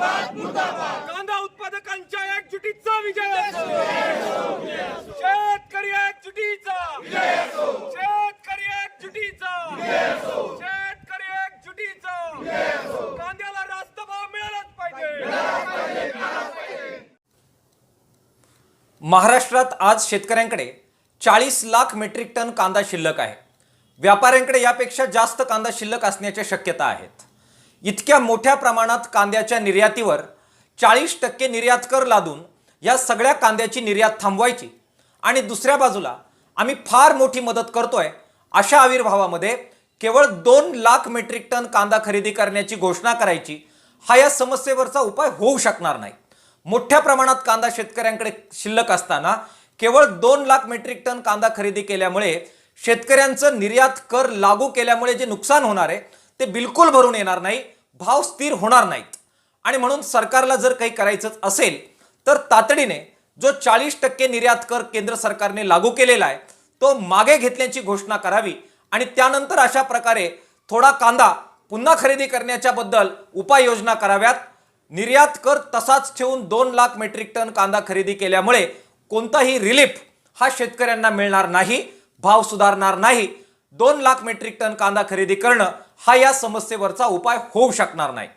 कांदा उत्पादकांच्या एकजुटीचा विजय असो. शेतकरी एकजुटीचा. शेतकरी एकजुटीचा. शेतकरी एकजुटीचा. कांद्याला रास्त भाव मिळालाच पाहिजे. महाराष्ट्रात आज शेतकऱ्यांकडे चाळीस लाख मेट्रिक टन कांदा शिल्लक आहे. व्यापाऱ्यांकडे यापेक्षा जास्त कांदा शिल्लक असण्याच्या शक्यता आहेत. इतक्या मोठ्या प्रमाणात कांद्याच्या निर्यातीवर चाळीस टक्के निर्यात कर लादून या सगळ्या कांद्याची निर्यात थांबवायची. आणि दुसऱ्या बाजूला आम्ही फार मोठी मदत करतोय अशा आविर्भावामध्ये केवळ दोन लाख मेट्रिक टन कांदा खरेदी करण्याची घोषणा करायची हा या समस्येवरचा उपाय होऊ शकणार नाही. मोठ्या प्रमाणात कांदा शेतकऱ्यांकडे शिल्लक असताना केवळ दोन लाख मेट्रिक टन कांदा खरेदी केल्यामुळे शेतकऱ्यांचं निर्यात कर लागू केल्यामुळे जे नुकसान होणार आहे ते बिलकुल भरून येणार नाही भाव स्थिर होणार नाहीत. आणि म्हणून सरकारला जर काही करायचंच असेल तर तातडीने जो चाळीस टक्के निर्यात कर केंद्र सरकारने लागू केलेला आहे तो मागे घेतल्याची घोषणा करावी आणि त्यानंतर अशा प्रकारे थोडा कांदा पुन्हा खरेदी करण्याच्या बद्दल उपाययोजना कराव्यात. निर्यात कर तसाच ठेवून दोन लाख मेट्रिक टन कांदा खरेदी केल्यामुळे कोणताही रिलीफ हा शेतकऱ्यांना मिळणार नाही भाव सुधारणार नाही. दोन लाख मेट्रिक टन कांदा खरेदी करणं हा या समस्येवरचा उपाय होऊ शकणार नाही.